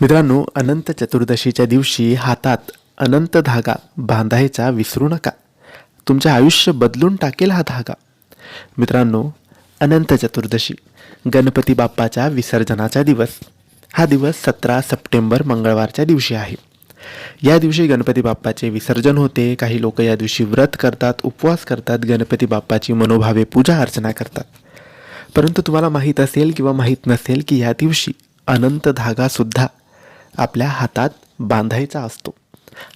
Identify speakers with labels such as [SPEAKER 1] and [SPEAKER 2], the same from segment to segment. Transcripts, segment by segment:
[SPEAKER 1] मित्रांनो अनंत चतुर्दशीच्या दिवशी हातात अनंत धागा बांधायचा विसरू नका. तुमचे आयुष्य बदलून टाकेल हा धागा. मित्रांनो अनंत चतुर्दशी गणपती बाप्पाच्या विसर्जनाचा दिवस. हा दिवस सतरा सप्टेंबर मंगळवारच्या दिवशी आहे. या दिवशी गणपती बाप्पाचे विसर्जन होते. काही लोक या दिवशी व्रत करतात उपवास करतात गणपती बाप्पाची मनोभावे पूजा अर्चना करतात. परंतु तुम्हाला माहीत असेल किंवा माहीत नसेल की या दिवशी अनंत धागासुद्धा आपल्या हातात बांधायचा असतो.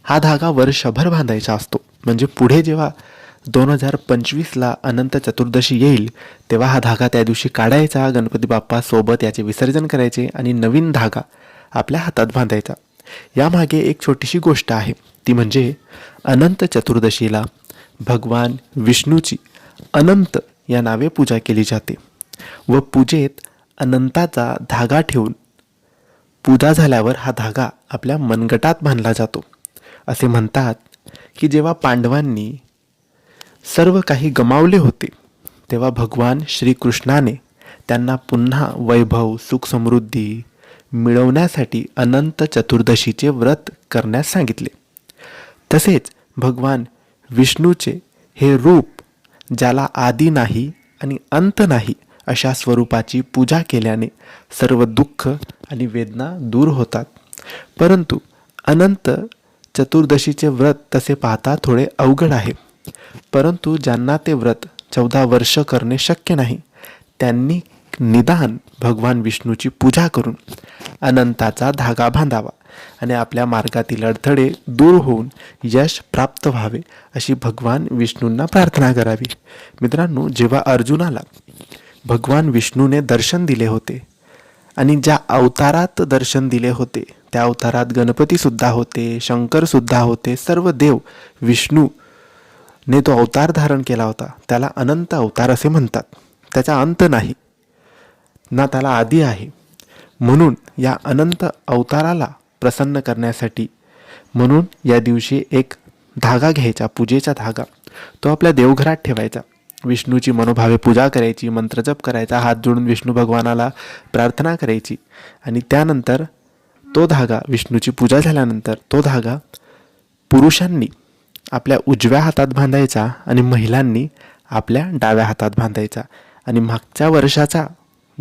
[SPEAKER 1] हा धागा वर्षभर बांधायचा असतो. म्हणजे पुढे जेव्हा दोन हजार पंचवीसला अनंत चतुर्दशी येईल तेव्हा हा धागा त्या दिवशी काढायचा गणपती बाप्पासोबत याचे विसर्जन करायचे आणि नवीन धागा आपल्या हातात बांधायचा. यामागे एक छोटीशी गोष्ट आहे. ती म्हणजे अनंत चतुर्दशीला भगवान विष्णूची अनंत या नावे पूजा केली जाते व पूजेत अनंताचा धागा ठेवून पूजा झाल्यावर हा धागा आपल्या मनगटात बांधला जातो. असे म्हणतात की जेव्हा पांडवांनी सर्व काही गमावले होते तेव्हा भगवान श्रीकृष्णाने त्यांना पुन्हा वैभव सुख समृद्धी मिळवण्यासाठी अनंत चतुर्दशीचे व्रत करण्यास सांगितले. तसेच भगवान विष्णूचे हे रूप ज्याला आदी नाही आणि अंत नाही अशा स्वरूपाची पूजा केल्याने सर्व दुःख आणि वेदना दूर होतात. परंतु अनंत चतुर्दशीचे व्रत तसे पाहता थोडे अवघड आहे. परंतु ज्यांना ते व्रत चौदा वर्ष करणे शक्य नाही त्यांनी निदान भगवान विष्णूची पूजा करून अनंताचा धागा बांधावा आणि आपल्या मार्गातील अडथळे दूर होऊन यश प्राप्त व्हावे अशी भगवान विष्णूंना प्रार्थना करावी. मित्रांनो जेव्हा अर्जुनाला भगवान विष्णूने दर्शन दिले होते. आणि ज्या अवतारात दर्शन दिले होते त्या अवतारात गणपतीसुद्धा होते शंकरसुद्धा होते सर्व देव विष्णू ने तो अवतार धारण केला होता. त्याला अनंत अवतार असे म्हणतात. त्याचा अंत नाही. ना त्याला आधी आहे. म्हणून या अनंत अवताराला प्रसन्न करण्यासाठी म्हणून या दिवशी एक धागा घ्यायचा पूजेचा धागा. तो आपल्या देवघरात ठेवायचा. विष्णूची मनोभावे पूजा करायची मंत्रजप करायचा हात जोडून विष्णू भगवानाला प्रार्थना करायची. आणि त्यानंतर तो धागा विष्णूची पूजा झाल्यानंतर तो धागा पुरुषांनी आपल्या उजव्या हातात बांधायचा आणि महिलांनी आपल्या डाव्या हातात बांधायचा. आणि मागच्या वर्षाचा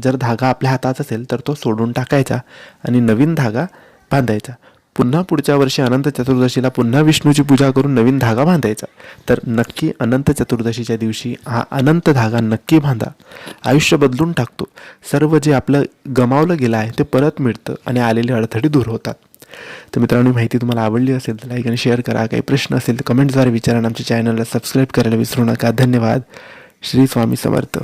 [SPEAKER 1] जर धागा आपल्या हातात असेल तर तो सोडून टाकायचा आणि नवीन धागा बांधायचा. पुन्हा पुढच्या वर्षी अनंत चतुर्दशीला पुन्हा विष्णूची पूजा करून नवीन धागा बांधायचा. तर नक्की अनंत चतुर्दशीच्या दिवशी हा अनंत धागा नक्की बांधा. आयुष्य बदलून टाकतो. सर्व जे आपलं गमावलं गेलं आहे ते परत मिळतं आणि आलेले अडथळे दूर होतात. तर मित्रांनो माहिती तुम्हाला आवडली असेल तर लाईक आणि शेअर करा. काही प्रश्न असेल तर कमेंटद्वारे विचारा आणि आमच्या चॅनलला सबस्क्राईब करायला विसरू नका. धन्यवाद. श्री स्वामी समर्थ.